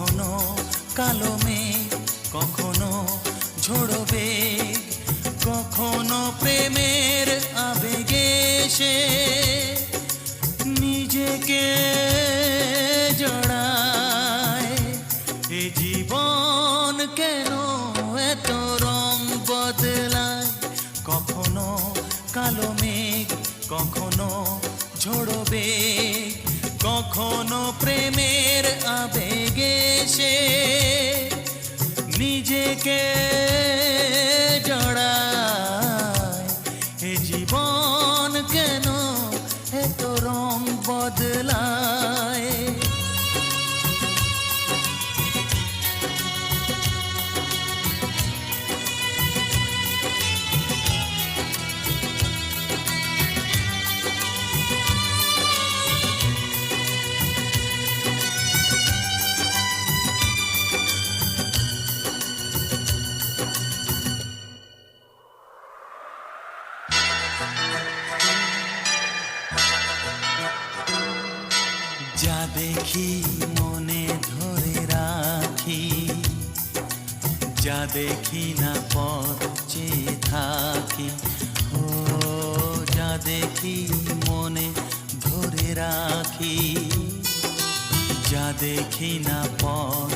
কখনো কালো মেঘ, কখনো ঝোড়ো বেগ, কখনো প্রেমের আবেগে সে নিজেকে জীবন কেন বদলায়? কখনো কালো মেঘ, কখনো ঝোড়ো বেগ, কখনো প্রেমের আবেগে সে নিজেকে জড়ায়। এ জীবন কেন এত রং বদলায়? যা দেখি মনে ধরে রাখি, যা দেখি না পথ থাকি। ও, যা দেখি মনে ধরে রাখি, যা দেখি না পথ